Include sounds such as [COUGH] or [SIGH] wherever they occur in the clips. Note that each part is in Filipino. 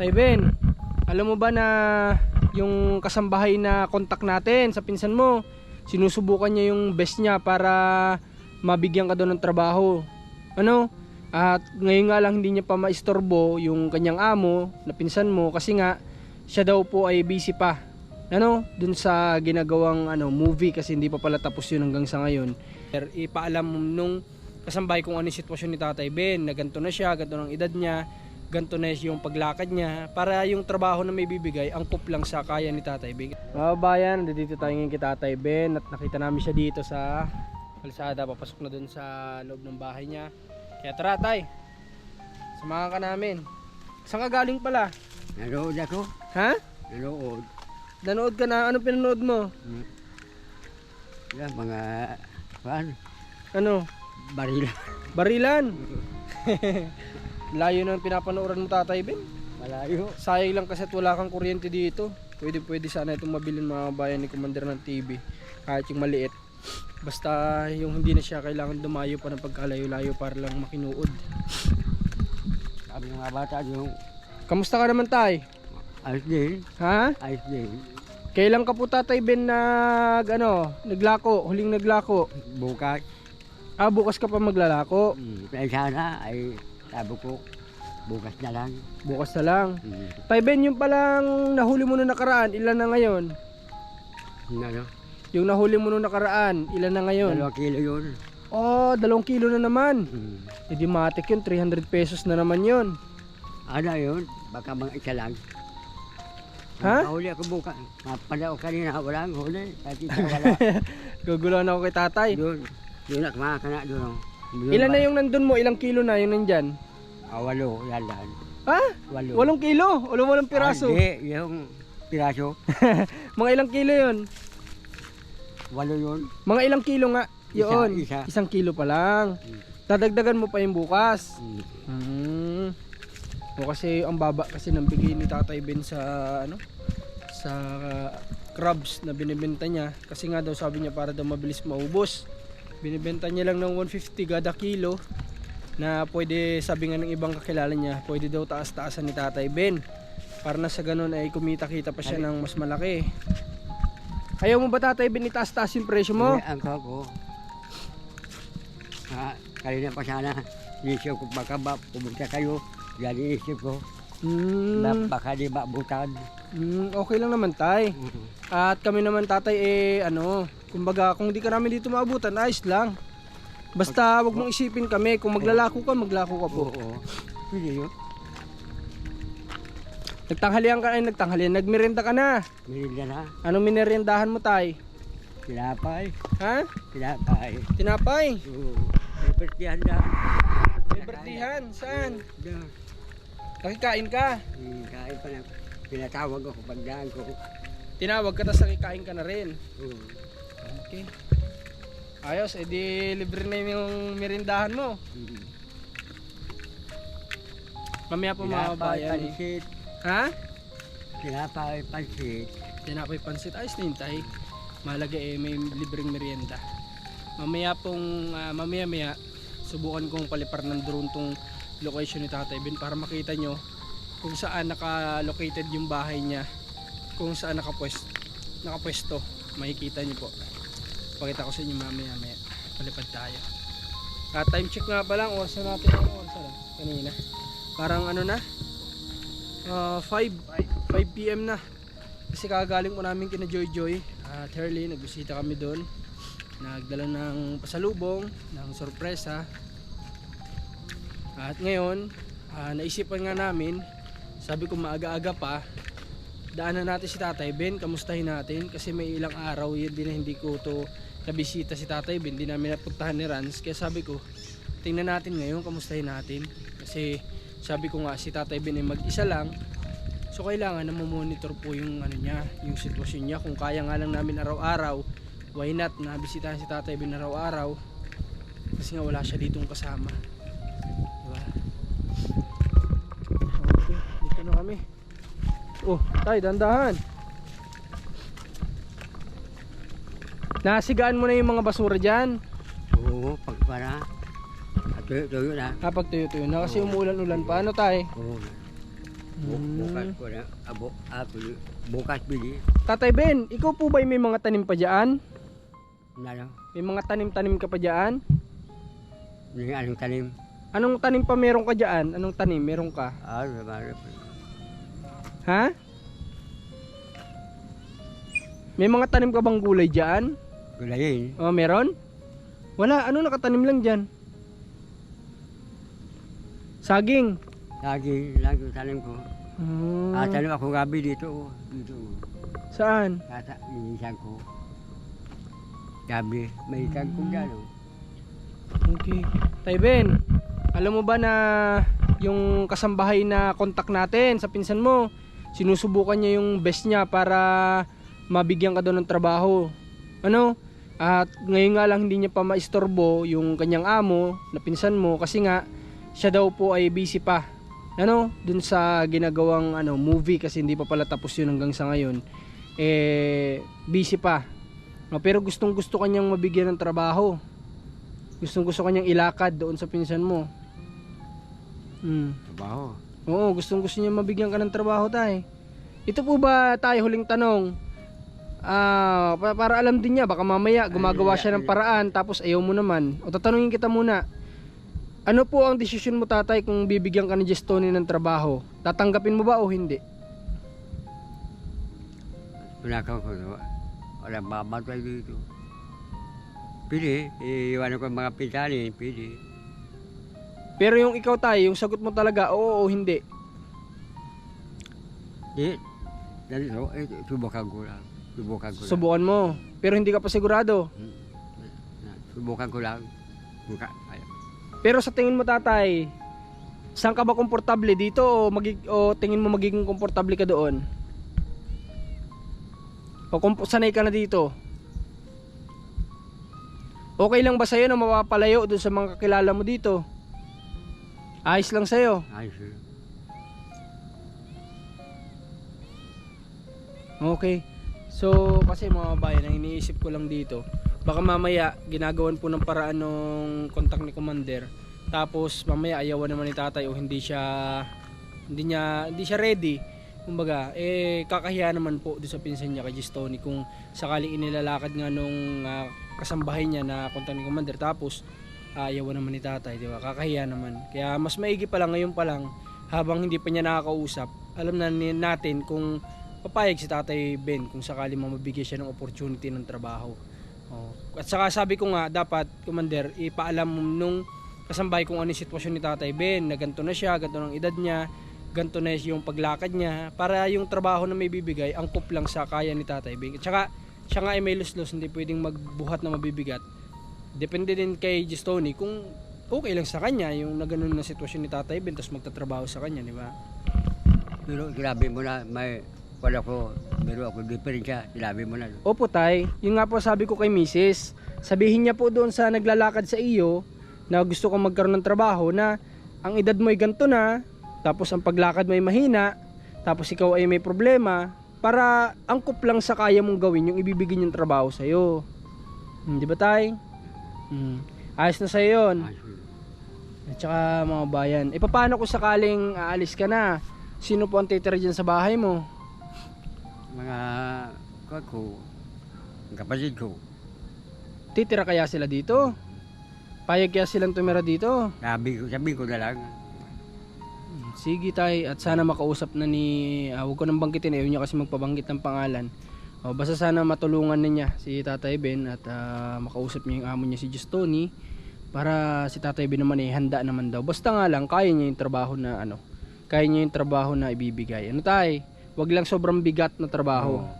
Tay Ben, alam mo ba na yung kasambahay na kontak natin sa pinsan mo, sinusubukan niya yung best niya para mabigyan ka daw ng trabaho. Ano? At ngayon nga lang hindi niya pa maistorbo yung kanyang amo na pinsan mo kasi nga siya daw po ay busy pa. Ano? Dun sa ginagawang ano movie kasi hindi pa pala tapos yun hanggang sa ngayon. Ipaalam nung kasambahay kung ano yung sitwasyon ni Tatay Ben, na ganito na siya, ganito ng edad niya, ganito na yung paglakad niya, para yung trabaho na may bibigay, angkop lang sa kaya ni Tatay Ben. Mga bayan, dito tayo ngayon kay Tatay Ben at nakita namin siya dito sa kalsada, papasok na dun sa loob ng bahay niya. Kaya tara tay, samahan ka namin. Saan ka galing pala? Nanood ako. Ha? Nanood. Nanood ka na, ano pinanood mo? Yan, mga, pan, Ano? barila. Barilan. [LAUGHS] Layo ng pinapanooran mo Tatay Ben. Malayo. Sayang lang kasi at wala kang kuryente dito. Pwede pwede sana itong mabilin mga bayan ni Commander ng TV. Kahit yung maliit. Basta yung hindi na siya kailangan dumayo pa ng pagkalayo-layo para lang makinuod. Sabi ng mga bata yung Kamusta ka naman tay? ayos din. Ha? Ayos din. Kailan ka po Tatay Ben nag ano, naglako, huling naglako? Bukas. Ah, bukas ka pa maglalako. Mm. Kaya sana ay sabi ko bukas na lang. Bukas na lang. Mm. Tay Ben, yung palang nahuli mo nung nakaraan, ilan na ngayon? Ano? Yung nahuli mo nung nakaraan, ilan na ngayon? Dalawang kilo yun. Oh, dalawang kilo na naman. Mm. E di matik yun, 300 pesos na naman yun. Ano yun? Baka mga isa lang. Ha? Huli ako bukas. Mapala ko kanina, walang huli. Kahit isa wala. [LAUGHS] Guguluhan ako kay tatay. doon. Doon at mga kana doon. Doon Ilan ba- na yung nandun mo? Ilang kilo na yung nandyan? Ah, walo. Yan lang. Ha? Walo. Walong kilo? Walang walang piraso? Ah, hindi. Yung piraso. [LAUGHS] Mga ilang kilo yun? Walo yun. Mga ilang kilo nga? Yun. Isa, isa. Isang kilo pa lang. Mm. Dadagdagan mo pa yung bukas. Mm. Hmm. O kasi ang baba kasi ng bigay ni Tatay Ben sa ano sa crabs na binibenta niya kasi nga daw sabi niya para daw mabilis maubos. Binibenta niya lang ng 150 kada kilo na pwede sabi nga ng ibang kakilala niya pwede daw taas-taasan ni Tatay Ben para na sa ganun ay kumita-kita pa siya ng mas malaki. Ayaw mo ba Tatay Ben itaas-taas yung presyo mo? Hindi, ang ko. Ah, kanina pa sana. Isip ko baka ba pumunta kayo. Yan iisip ko. Na baka di mabutan. hmm, okay lang naman tay. Mm. At kami naman tatay eh ano, kumbaga kung di ka namin dito maabutan, ayos lang. Basta wag mong isipin kami, kung maglalako ka, maglako ka po. Oo. Pwede yun. Nagtanghalian ka ay nagtanghalian, nagmerenda ka na. Merilda na. Anong minerindahan mo tay? Tinapay. Ha? Tinapay. Tinapay? Oo. May pertihan na. Libertihan, saan? Da. Nakikain ka? Hmm, Kain pa na. Pinatawag ako pagdaan ko. Tinawag ka tapos nakikain ka na rin. Oo. Okay. Ayos, edi libre na yung merindahan mo. Mamaya po mga Tinapay, bayan eh. pansit. Ha? Tinapay, pansit. Tinapay pansit. Ayos na yun tay. Mahalaga eh, may libreng merienda. Mamaya pong, ah, mamaya maya, subukan kong palipar ng drone tong location ni Tatay Ben para makita nyo kung saan naka-located yung bahay niya. Kung saan nakapwesto. Nakapwesto. Makikita nyo po. Pakita ko sa inyo mamaya maya. Palipad tayo. At time check nga pa lang. Oras na natin. Ano oras na? Kanina. Parang ano na? Ah, 5 5 p.m. na. Kasi kagaling po namin kina Joy Joy at Hurley, nagbisita kami doon. Nagdala ng pasalubong, ng sorpresa. At ngayon, ah, naisipan nga namin, sabi ko maaga-aga pa, daanan natin si Tatay Ben, kamustahin natin kasi may ilang araw yun din na hindi ko to nabisita si Tatay Ben, hindi namin napuntahan ni Rans. Kaya sabi ko, tingnan natin ngayon, kamustahin natin. Kasi sabi ko nga si Tatay Ben ay mag-isa lang, So kailangan na monitor po yung ano niya, yung sitwasyon niya. Kung kaya nga lang namin araw-araw, why not na bisitahan si Tatay Bin araw-araw? Kasi nga wala siya ditong kasama. Diba? Okay, dito na kami. Oh, tay, dandahan. Nasigaan mo na yung mga basura dyan. Oo, pagpara. At tuyo-tuyo na. Kapag tuyo-tuyo na kasi umuulan-ulan pa. Ano tay? Oo. Bu-. Bukas ko na, abo, ako, bukas bili. Tatay Ben, ikaw po ba may mga tanim pa dyan? Na lang, May mga tanim-tanim ka pa dyan? yung anong tanim. Anong tanim pa meron ka dyan? Anong tanim meron ka? Ah, marami. Ha? May mga tanim ka bang gulay dyan? Gulayin. Oh, meron? Wala, ano nakatanim lang dyan? Saging. Lagi, lagi tanim ko. Hmm. Ah, tanim ako gabi dito. oh. Dito. oh. Saan? Kata, inisan ko. Gabi, may ikan ko dyan. oh. Okay. Tay Ben, alam mo ba na yung kasambahay na kontak natin sa pinsan mo, sinusubukan niya yung best niya para mabigyan ka doon ng trabaho. Ano? At ngayon nga lang hindi niya pa maistorbo yung kanyang amo na pinsan mo kasi nga siya daw po ay busy pa. Ano? Dun sa ginagawang ano movie kasi hindi pa pala tapos yun hanggang sa ngayon. Eh busy pa. No, pero gustong gusto kanyang mabigyan ng trabaho. Gustong gusto kanyang ilakad doon sa pinsan mo. Hmm. Trabaho. Oo, gustong gusto niya mabigyan ka ng trabaho tay. Ito po ba tayo huling tanong? Ah, pa- para alam din niya baka mamaya gumagawa siya ng paraan tapos ayaw mo naman. O tatanungin kita muna. Ano po ang desisyon mo tatay kung bibigyan ka ni Jestoni ng trabaho? Tatanggapin mo ba o hindi? Pinakaw ko na. Walang mamatay dito. Pili, iiwan ko ang mga pinsanin, pili. Pero yung ikaw tayo, yung sagot mo talaga oo o hindi. Di, ganito, eh, subukan ko lang. Subukan ko lang. Subukan mo. Pero hindi ka pa sigurado. Subukan ko lang. Buka, ayaw. Pero sa tingin mo tatay, saan ka ba komportable dito o, magig o tingin mo magiging komportable ka doon? O kung sanay ka na dito? Okay lang ba sa'yo na mapapalayo doon sa mga kakilala mo dito? Ayos lang sa'yo. Ayos yun. Okay. So, kasi mga bayan, ang iniisip ko lang dito, baka mamaya ginagawan po ng paraan ng contact ni Commander. Tapos mamaya ayawan naman ni tatay o hindi siya hindi niya hindi siya ready. Kumbaga, eh kakahiya naman po doon sa pinsan niya kay Gistoni kung sakaling inilalakad nga nung ah, kasambahay niya na contact ni Commander tapos ayawan naman ni tatay, di ba? Kakahiya naman. Kaya mas maigi pa lang ngayon pa lang habang hindi pa niya nakakausap, alam na natin kung papayag si Tatay Ben kung sakali mamabigay siya ng opportunity ng trabaho. Oh. At saka sabi ko nga, dapat, Commander, ipaalam nung kasambahay kung ano yung sitwasyon ni Tatay Ben, na ganito na siya, ganito ng edad niya, ganito na yung paglakad niya, para yung trabaho na may bibigay, angkop lang sa kaya ni Tatay Ben. At saka, siya nga ay may luslus, hindi pwedeng magbuhat na mabibigat. Depende din kay Gistoni kung okay lang sa kanya yung na ganun na sitwasyon ni Tatay Ben, tapos magtatrabaho sa kanya, di ba? Pero sinabi mo na may wala ko, meron ako diferensya, sinabi mo na. Opo tay, yun nga po sabi ko kay Mrs. Sabihin niya po doon sa naglalakad sa iyo na gusto kang magkaroon ng trabaho na ang edad mo ay ganito na, tapos ang paglakad mo ay mahina, tapos ikaw ay may problema, para angkop lang sa kaya mong gawin yung ibibigay niyang trabaho sa iyo. Hmm, di ba tay? Hmm. Ayos na sa yun. Ayos yun. At saka mga bayan, e paano kung sakaling aalis ka na? Sino po ang titira dyan sa bahay mo? Mga kuwan ko, ang kapatid ko, Titira kaya sila dito? Payag kaya silang tumira dito? sabi ko, sabi ko na lang, Sige tay, at sana makausap na ni, ah, huwag ko nang banggitin, ayaw niya kasi magpabanggit ng pangalan. O, basta sana matulungan na niya si Tatay Ben at ah, makausap niya yung amo niya si Justoni para si Tatay Ben naman eh handa naman daw. Basta nga lang, kaya niya yung trabaho na ano, kaya niya yung trabaho na ibibigay. Ano tay? Huwag lang sobrang bigat na trabaho. Oo.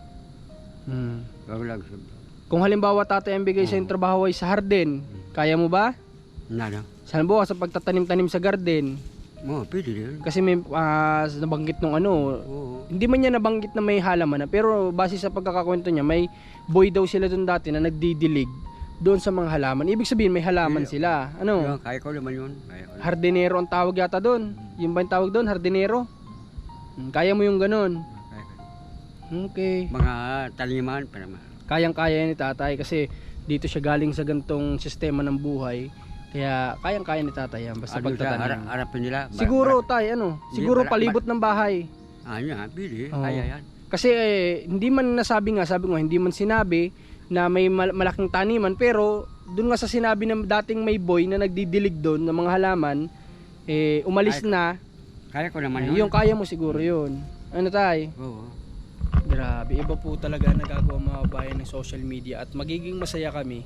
Hmm. wag lang sabi. Kung halimbawa tatay ang bigay sa yung trabaho ay sa harden, kaya mo ba? Na lang. Sa halimbawa sa pagtatanim-tanim sa garden, Oo, pwede din. kasi may ah, nabanggit nung ano, Oo. hindi man niya nabanggit na may halaman na pero base sa pagkakakwento niya may boy daw sila doon dati na nagdidilig doon sa mga halaman. Ibig sabihin may halaman Yeah. sila. Ano? Yun, kaya ko naman yun. Kaya ko. Hardinero ang tawag yata doon. Yung ba yung tawag doon? Hardinero? Hmm, Kaya mo yung ganun. Okay. Mga taniman pa naman. Kayang-kaya ni tatay kasi dito siya galing sa gantong sistema ng buhay. Kaya kayang-kaya ni tatay yan basta Ano pagtatanim. harap, harapin nila? Ba- Siguro tay ano, siguro palibot ng bahay. Ano yan, pili. Oo. Kaya yan. Kasi eh, hindi man nasabi nga, sabi ko hindi man sinabi na may mal- malaking taniman pero doon nga sa sinabi ng dating may boy na nagdidilig doon ng mga halaman, eh umalis Ay, na. Kaya ko naman yun. yung kaya mo siguro yun. Ano tay? Oo. Grabe, iba po talaga nagagawa mga bayan ng social media at magiging masaya kami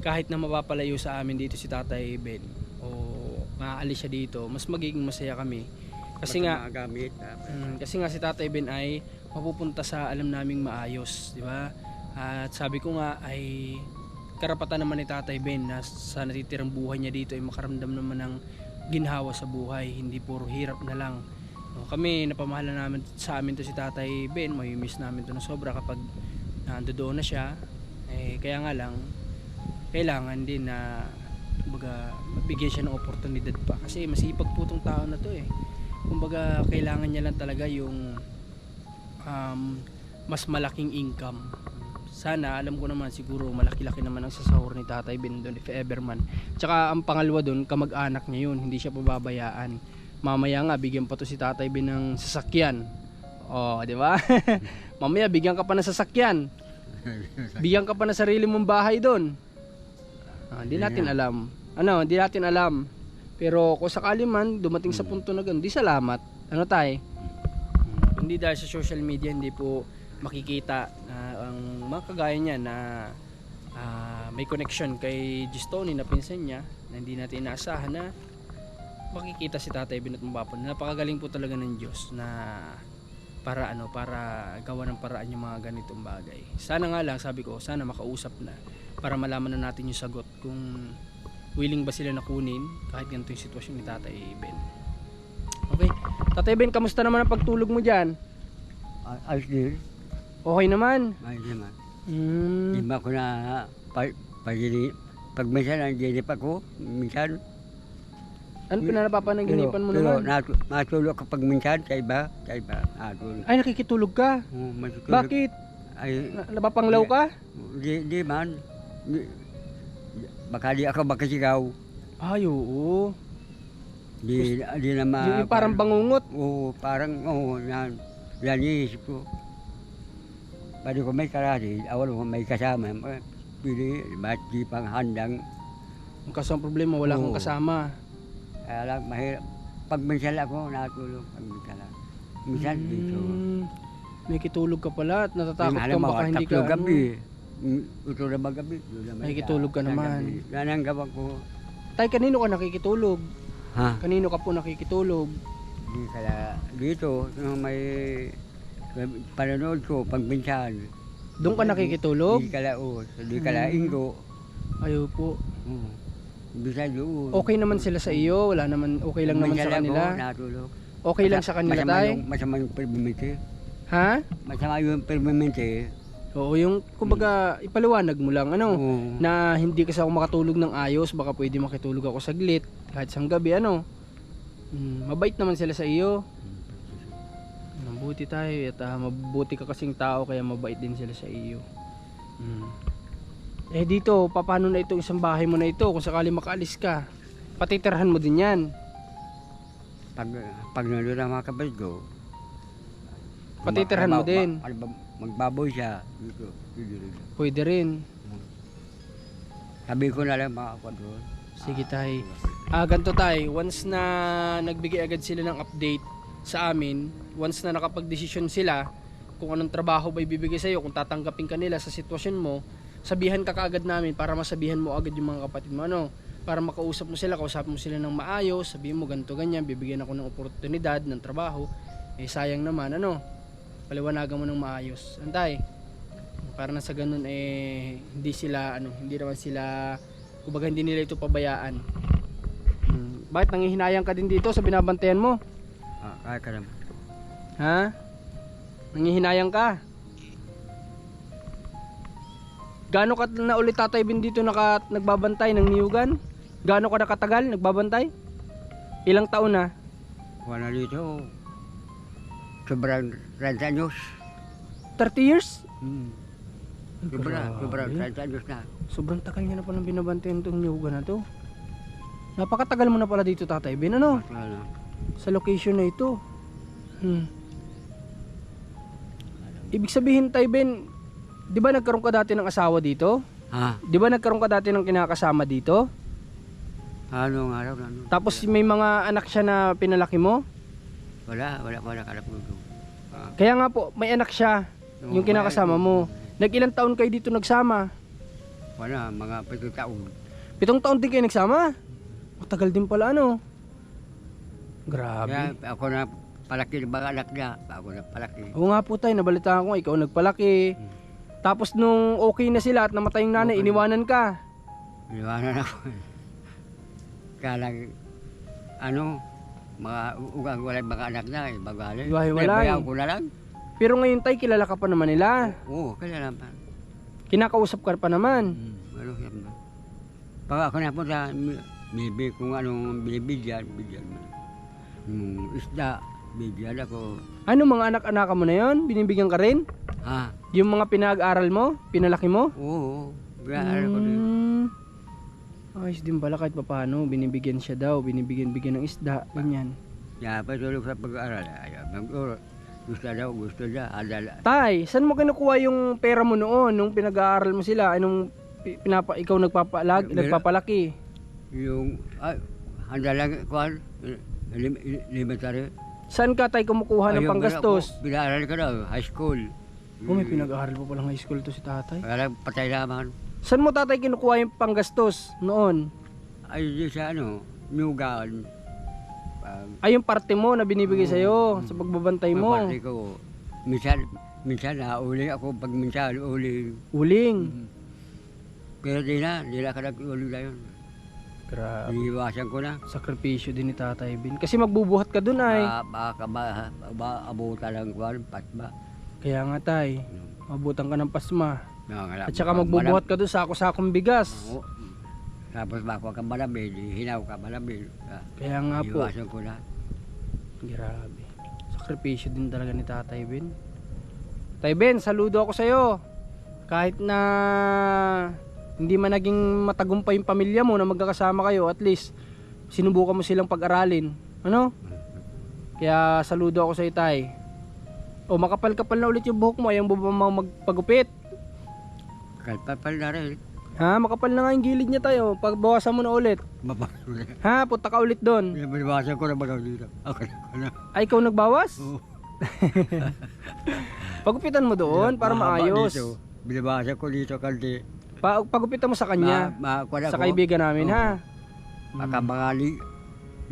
kahit na mapapalayo sa amin dito si Tatay Ben o maaalis siya dito, mas magiging masaya kami. Kasi Basta nga, gamit. ah, Mm, kasi nga si Tatay Ben ay mapupunta sa alam naming maayos, di ba? At sabi ko nga ay karapatan naman ni Tatay Ben na sa natitirang buhay niya dito ay makaramdam naman ng ginhawa sa buhay, hindi puro hirap na lang. No, kami napamahala namin sa amin to si Tatay Ben, may miss namin to na sobra kapag nandoon na siya. Eh, kaya nga lang kailangan din na kumbaga mabigyan siya ng oportunidad pa kasi masipag po tong tao na to eh kumbaga kailangan niya lang talaga yung um, mas malaking income sana alam ko naman siguro malaki-laki naman ang sasahur ni Tatay Ben doon if ever man. Tsaka ang pangalawa doon kamag-anak niya yun hindi siya pababayaan. Mamaya nga bigyan pa to si Tatay Ben ng sasakyan. Oh di ba? [LAUGHS] Mamaya bigyan ka pa ng sasakyan. [LAUGHS] Bigyan ka pa ng sarili mong bahay doon Ah, hindi natin alam. Ano hindi natin alam. Pero kung sakali man dumating sa punto na ganun, di salamat. Ano tay? Hindi dahil sa social media hindi po makikita na ang mga kagaya niya na ah, may connection kay Gistoni na pinsan niya na hindi natin inaasahan na makikita si Tatay Binot Mabapon. Napakagaling po talaga ng Diyos na para ano para gawa ng paraan yung mga ganitong bagay. Sana nga lang sabi ko, sana makausap na para malaman na natin yung sagot kung willing ba sila na kunin kahit ganito yung sitwasyon ni Tatay Ben. Okay. Tatay Ben, kamusta naman ang pagtulog mo dyan? Ah, Ayos. Okay naman. Ayos naman. Hmm. Di ba ko na pa, pagili, pag minsan nandiyanip ako, minsan. Ano pinanapapanaginipan mo pero, naman? Natu- matulog kapag minsan sa iba, sa iba, natulog. Ay, nakikitulog ka. Oh, matutulog. Bakit? Ay, Na- Napapanglaw ka? di, di man. Di, baka di ako makasigaw. Ay, oo. Di, di na ma... Yung, parang bangungot. Oo, parang, oo, yan. Yan yung isip ko. Pwede ko may karati, awal ko may kasama. Pili, ba't di pang handang. Ang kasama problema, wala kang Oo. kasama. Kaya lang, mahirap. Pag minsan ako, natulog. Pag minsan lang. Minsan dito. Hmm. May kitulog ka pala at natatakot ka baka hindi ka ano. gabi. Mm, Ito na ba gabi? Ito na ba Nakikitulog ka naman. gabi. Yan ang gawa ko. Tay, kanino ka nakikitulog? Ha? Kanino ka po nakikitulog? Di kaya dito, yung may panonood ko, pag minsan. Doon ka nakikitulog? Di kalaos, di kalainggo. Ayaw po. Oo. Bisa doon. Okay naman sila sa iyo, wala naman okay lang naman Minsan sa kanila. Ako, natulog. Okay lang sa kanila masama tay. Yung, masama yung permanente. Ha? Masama yung permanente. Oo, yung kumbaga ipaliwanag mo lang ano Oo. na hindi kasi ako makatulog ng ayos, baka pwede makitulog ako saglit kahit sang gabi ano. Hmm, mabait naman sila sa iyo. Mabuti tayo at ah, mabuti ka kasing tao kaya mabait din sila sa iyo. Hmm. Eh dito, paano na itong isang bahay mo na ito kung sakali makaalis ka? Patitirhan mo din yan. Pag, pag ang mga kapatid ko, Patitirhan mo din. ma- ma- magbaboy siya. Dito, dito, dito. Pwede rin. Sabi ko na lang mga kapatid. Sige tay. Ah, ganito tay, once na nagbigay agad sila ng update sa amin, once na nakapag-desisyon sila kung anong trabaho ba ibibigay sa'yo, kung tatanggapin ka nila sa sitwasyon mo, sabihan ka kaagad namin para masabihan mo agad yung mga kapatid mo, ano, para makausap mo sila, kausap mo sila ng maayos, sabihin mo ganito ganyan, bibigyan ako ng oportunidad ng trabaho, eh sayang naman, ano, paliwanagan mo ng maayos. Antay, para na sa ganun eh hindi sila ano hindi naman sila kumbaga hindi nila ito pabayaan. Hmm. bakit nangihinayang ka din dito sa binabantayan mo Ah, kaya ka naman. ha nangihinayang ka gaano ka na ulit tatay bin dito naka, nagbabantay ng niyugan gaano ka nakatagal nagbabantay ilang taon na Wala dito. Sobrang 30 anyos. 30 years Hmm. Ay, Sobra, grabe. sobrang 30 anyos na. sobrang tagal niya na palang binabantayan itong niyugan na to Napakatagal mo na pala dito, Tatay Ben, ano? Wala. Sa location na ito. Hmm. Ibig sabihin, Tay Ben, di ba nagkaroon ka dati ng asawa dito? Ha? Di ba nagkaroon ka dati ng kinakasama dito? Ano nga raw? Ano? Tapos may mga anak siya na pinalaki mo? Wala, wala, wala ko. Ah, Kaya nga po, may anak siya, yung kinakasama mo. Nag-ilang taon kayo dito nagsama? Wala, mga pito taon. Pitong taon din kayo nagsama? Matagal din pala ano? Grabe. Kaya ako na palaki ng mga anak niya. Ako na palaki. Oo nga po tayo, nabalitaan ko, ikaw nagpalaki. Tapos nung okay na sila at namatay yung nanay, Okay. iniwanan ka. Iniwanan ako. Kaya lang, ano, mga ugang wala yung mga anak niya. Eh, bagali. Iwahiwalay. Kaya ko na lang. Pero ngayon tayo, kilala ka pa naman nila. Oo, kaya lang pa. Kinakausap ka pa naman. Hmm, ano yan ba? Pag ako napunta, maybe kung anong binibigyan, bigyan mo. Yung isda, bigyan ako. Ano mga anak-anak mo na yon? Binibigyan ka rin? Ha? Yung mga pinag-aral mo? Pinalaki mo? Oo, kaya ko din. Hmm. Ayos din pala kahit paano, binibigyan siya daw, binibigyan-bigyan ng isda, ganyan. Kaya patulog sa pag-aaral. Ayaw, mag-uro. Gusto daw, gusto niya. Adala. Tay, saan mo kinukuha yung pera mo noon nung pinag-aaral mo sila? Anong pi- pinapa ikaw nagpapalag, nagpapalaki? Yung, ay, handa lang, kuhan, lim, elementary. Saan ka tay kumukuha ng Ayun, panggastos? ako, Pinaaral ko daw, high school. Oh, may pinag-aaral pa palang high school to si tatay. Lang, patay naman. Saan mo tatay kinukuha yung panggastos noon? Ay, di sa ano, nugaan. Um, Ay, yung parte mo na binibigay sa'yo sa pagbabantay mo. Maparte ko. Minsan, minsan nauling ako pag minsan uling. Uling. Pero di na, di na ka nag-uling na yun. Grabe. Iniiwasan ko na. Sakripisyo din ni Tatay Bin. Kasi magbubuhat ka dun ay. Ba, baka ba, ba, abutan ng kwan, patba. Kaya nga tay, mabutan ka ng pasma. Nangangalap. At saka magbubuhat ka dun sako-sakong bigas. Oo. Tapos bako ka malamig, hinaw ka malamig. Ah, Kaya nga po. Iwasan ko na. Grabe. Sakripisyo din talaga ni Tatay Ben. Tay Ben, saludo ako sa'yo. Kahit na hindi man naging matagumpay yung pamilya mo na magkakasama kayo, at least sinubukan mo silang pag-aralin. Ano? Kaya saludo ako sa'yo, Tay. O makapal-kapal na ulit yung buhok mo, ayaw mo ba ma- magpagupit? Kalpapal na rin. Ha, makapal na nga yung gilid niya tayo. Pagbawasan mo na ulit. Ha, punta ka ulit doon. Binibawasan ko na baga dito. Ako na. Ay, ikaw nagbawas? Oo. [LAUGHS] Pagupitan mo doon para maayos. dito. Binibawasan ko dito kaldi. Pa pagupitan mo sa kanya. Ma, ma, kuwan sa ako. kaibigan namin Oo. ha. Baka mga li,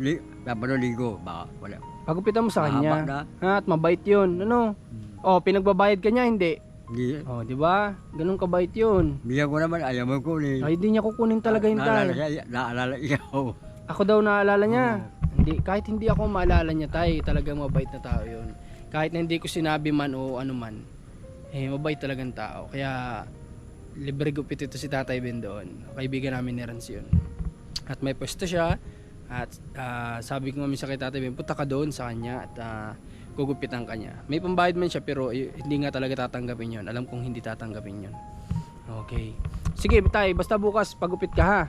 li, dapat ligo. Baka wala. Pagupitan mo sa Mahaba kanya. na. Ha, at mabait 'yun. Ano? Oh, pinagbabayad ka niya hindi. Hindi. Oh, di ba? Ganun kabait 'yun. Bigyan ko naman, ayaw mo ko ni. Ay, di niya kukunin talaga yung Naalala tay. siya, naalala ikaw. Ako daw naalala niya. Hindi, kahit hindi ako maalala niya tay, talagang mabait na tao 'yun. Kahit na hindi ko sinabi man o ano man, eh mabait talagang tao. Kaya libre gupit ito si Tatay Ben doon. Kaibigan namin ni Rans yun. At may pwesto siya. At ah, sabi ko kami sa kay Tatay Ben, punta ka doon sa kanya at ah, gugupitan ka niya. May pambayad man siya pero hindi nga talaga tatanggapin yon. Alam kong hindi tatanggapin yon. Okay. Sige, tay, basta bukas pagupit ka ha.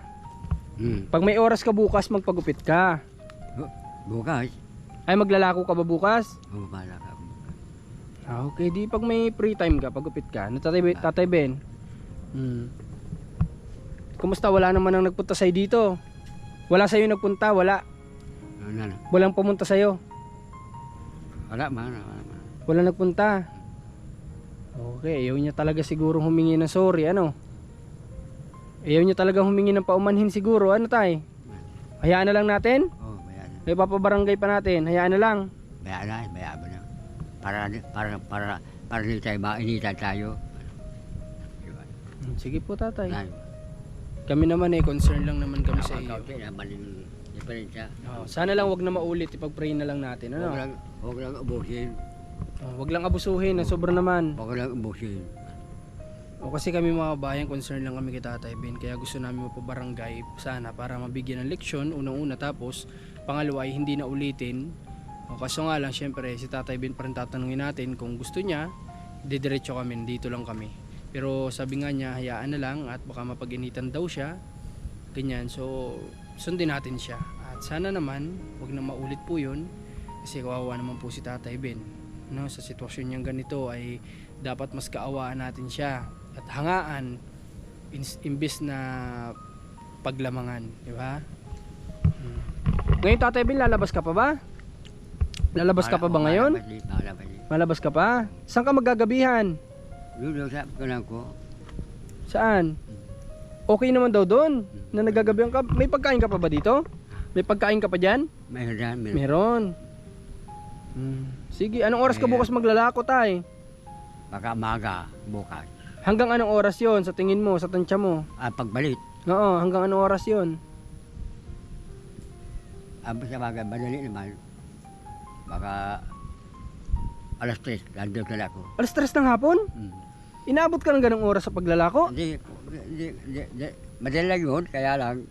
Hmm. Pag may oras ka bukas, magpagupit ka. Bu- Bukas. Ay, maglalako ka ba bukas? Bala ka. Ah, okay, di pag may free time ka, pagupit ka. Ano, tatay, Ben- tatay Ben? Hmm. Kumusta? Wala naman ang nagpunta sa'yo dito. Wala sa'yo nagpunta, wala. Ano na? Walang pumunta sa'yo. Wala man. Wala man. Wala nagpunta. Okay, ayaw niya talaga siguro humingi ng sorry, ano? Ayaw niya talaga humingi ng paumanhin siguro, ano tay? Hayaan na lang natin? Oh, bayan. May papabarangay pa natin, hayaan na lang. Bayan na, mo na. Para, para, para, para hindi tayo mainitan tayo. Hmm, Sige po tatay. Ay, Kami naman eh, concern lang naman kami sa iyo. Diferensya. Oh, sana lang wag na maulit, ipag-pray na lang natin, Huwag ano? lang, huwag lang ubusin. Oh, wag lang abusuhin, na sobra naman. Huwag lang ubusin. O kasi kami mga bayan, concern lang kami kay Tatay Ben, kaya gusto namin mapabarangay sana para mabigyan ng leksyon, unang-una tapos pangalawa ay hindi na ulitin. O kaso nga lang, syempre si Tatay Ben pa rin tatanungin natin kung gusto niya, didiretso kami, dito lang kami. Pero sabi nga niya, hayaan na lang at baka mapag-initan daw siya. Ganyan, so sundin natin siya. At sana naman, wag na maulit po yun. Kasi kawawa naman po si Tatay Ben. No, sa sitwasyon niyang ganito ay dapat mas kaawaan natin siya at hangaan imbis na paglamangan, di ba? Hmm. Ngayon Tatay Ben, lalabas ka pa ba? Lalabas ka pa ba ngayon? Malabas ka pa? Saan ka magagabihan? Doon sa kanang ko. Saan? Okay naman daw doon. Na nagagabihan ka. May pagkain ka pa ba dito? May pagkain ka pa dyan? Mayroon, mayroon. Meron. Hmm. Sige, anong oras ka bukas maglalako tay? Baka maga, bukas. Hanggang anong oras yon sa tingin mo, sa tansya mo? Ah, pagbalik, Oo, hanggang anong oras yon? ah, sa maga, madali naman. Baka alas 3, nandun na ako. Alas tres ng hapon? Hmm. Inaabot ka ng ganong oras sa paglalako? Hindi, hindi, hindi, yun, kaya lang,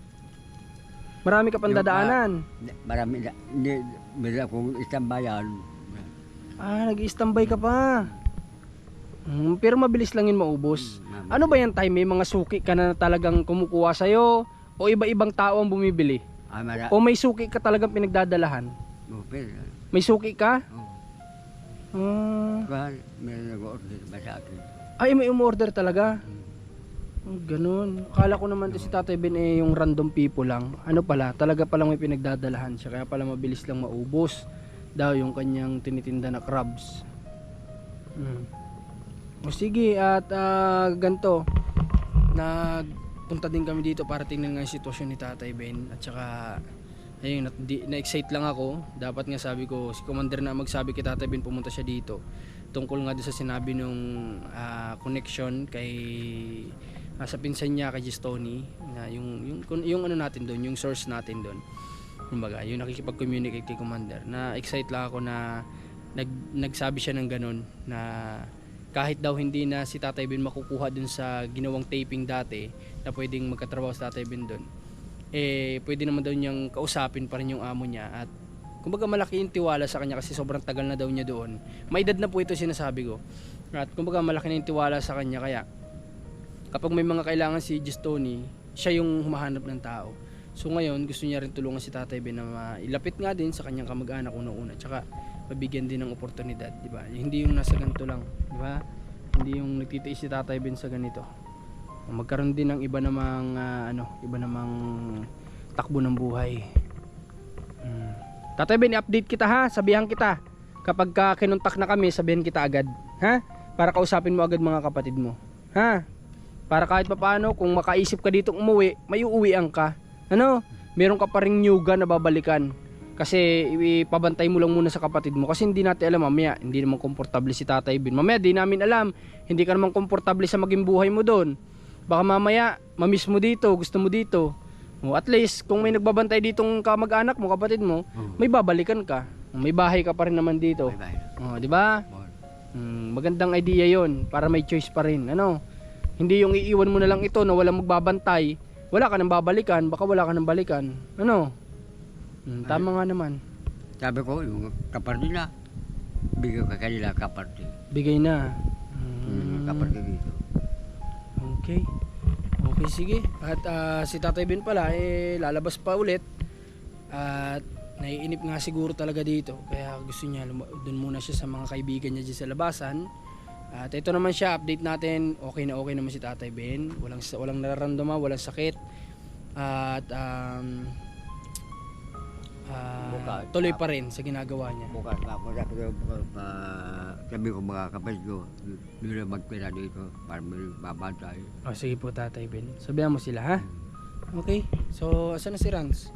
Marami ka pang Yung, dadaanan. Hindi, Marami na, hindi, meron akong isang bayan. Ah, nag-standby ka pa. Hmm, pero mabilis lang yun maubos. Hmm, Ano ba yan time? May mga suki ka na talagang kumukuha sa'yo? O iba-ibang tao ang bumibili? Ah, mara, O may suki ka talagang pinagdadalahan? oh, pero, May suki ka? oh, Ah, kuhan, meron nag-order ba sa akin? Ay, may umorder talaga. Oh, ganun. Akala ko naman to si Tatay Ben eh yung random people lang. Ano pala, talaga palang may pinagdadalahan siya. Kaya pala mabilis lang maubos daw yung kanyang tinitinda na crabs. Hmm. O sige, at ah, ganito. Nagpunta din kami dito para tingnan nga yung sitwasyon ni Tatay Ben. At saka, ayun, na-excite lang ako. Dapat nga sabi ko, si Commander na magsabi kay Tatay Ben pumunta siya dito. Tungkol nga doon sa sinabi nung ah, connection kay ah, sa pinsan niya kay Gistoni na yung yung yung ano natin doon, yung source natin doon. Kumbaga, yung nakikipag-communicate kay Commander. Na excite lang ako na nag nagsabi siya ng ganun na kahit daw hindi na si Tatay Ben makukuha dun sa ginawang taping dati na pwedeng magkatrabaho sa Tatay Ben doon eh pwede naman daw niyang kausapin pa rin yung amo niya at kumbaga malaki yung tiwala sa kanya kasi sobrang tagal na daw niya doon. May edad na po ito sinasabi ko. At kumbaga malaki na yung tiwala sa kanya. Kaya kapag may mga kailangan si Gistoni siya yung humahanap ng tao. So ngayon gusto niya rin tulungan si Tatay Ben na mailapit nga din sa kanyang kamag-anak una-una. Tsaka mabigyan din ng oportunidad di ba? Hindi yung nasa ganito lang di ba? Hindi yung nagtitiis si Tatay Ben sa ganito. Magkaroon din ng iba namang ah, ano iba namang takbo ng buhay. Tatay Ben, i-update kita ha. Sabihan kita. Kapag ka kinontak na kami, sabihan kita agad. Ha? Para kausapin mo agad mga kapatid mo. Ha? Para kahit papaano, kung makaisip ka dito umuwi, may uuwian ka. Ano? Meron ka pa ring nyuga na babalikan. Kasi ipabantay mo lang muna sa kapatid mo. Kasi hindi natin alam mamaya, hindi naman komportable si Tatay Ben. Mamaya, di namin alam. Hindi ka naman komportable sa maging buhay mo doon. Baka mamaya, mamiss mo dito, gusto mo dito. O, at least, kung may nagbabantay ditong kamag-anak mo, kapatid mo, Oh, may babalikan ka. May bahay ka pa rin naman dito. bye bye. Oh, di ba? Hmm, magandang idea 'yon para may choice pa rin. Ano? Hindi yung iiwan mo na lang ito na walang magbabantay. Wala ka nang babalikan, baka wala ka nang balikan. Ano? Hmm, tama nga naman. Sabi ko, yung kaparte na, bigyan ka kanila kaparte. Bigay na. Yung Hmm, kaparte dito. okay. Okay, sige. At ah, si Tatay Ben pala, eh, lalabas pa ulit. At naiinip nga siguro talaga dito. Kaya gusto niya, dun muna siya sa mga kaibigan niya dyan sa labasan. At ito naman siya, update natin. Okay na okay naman si Tatay Ben. Walang, walang nararamdaman, walang sakit. At um, ah, Bukas. tuloy pa rin sa ginagawa niya. Bukas pa ako ko, bukas pa, sabi ko mga kapatid ko, doon na magpira dito para may babantay. O sige po Tatay Ben. Sabihan mo sila ha. Okay. So, asan na si Rans?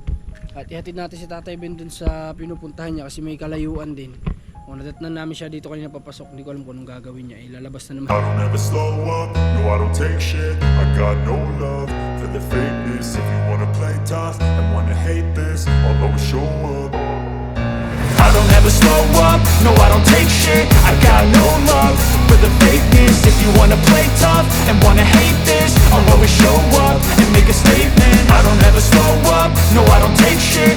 At ihatid natin si Tatay Ben dun sa pinupuntahan niya kasi may kalayuan din. Nadatnan namin siya dito kanina papasok. Hindi ko alam kung anong gagawin niya. Eh, Ilalabas na naman. I don't ever slow up, no I don't take shit. I got no love for the fakeness. If you wanna play tough and wanna hate this I'll always show up. I don't ever slow up, no I don't take shit. I got no love for the fakeness. If you wanna play tough and wanna hate this I'll always show up and make a statement. I don't ever slow up, no I don't take shit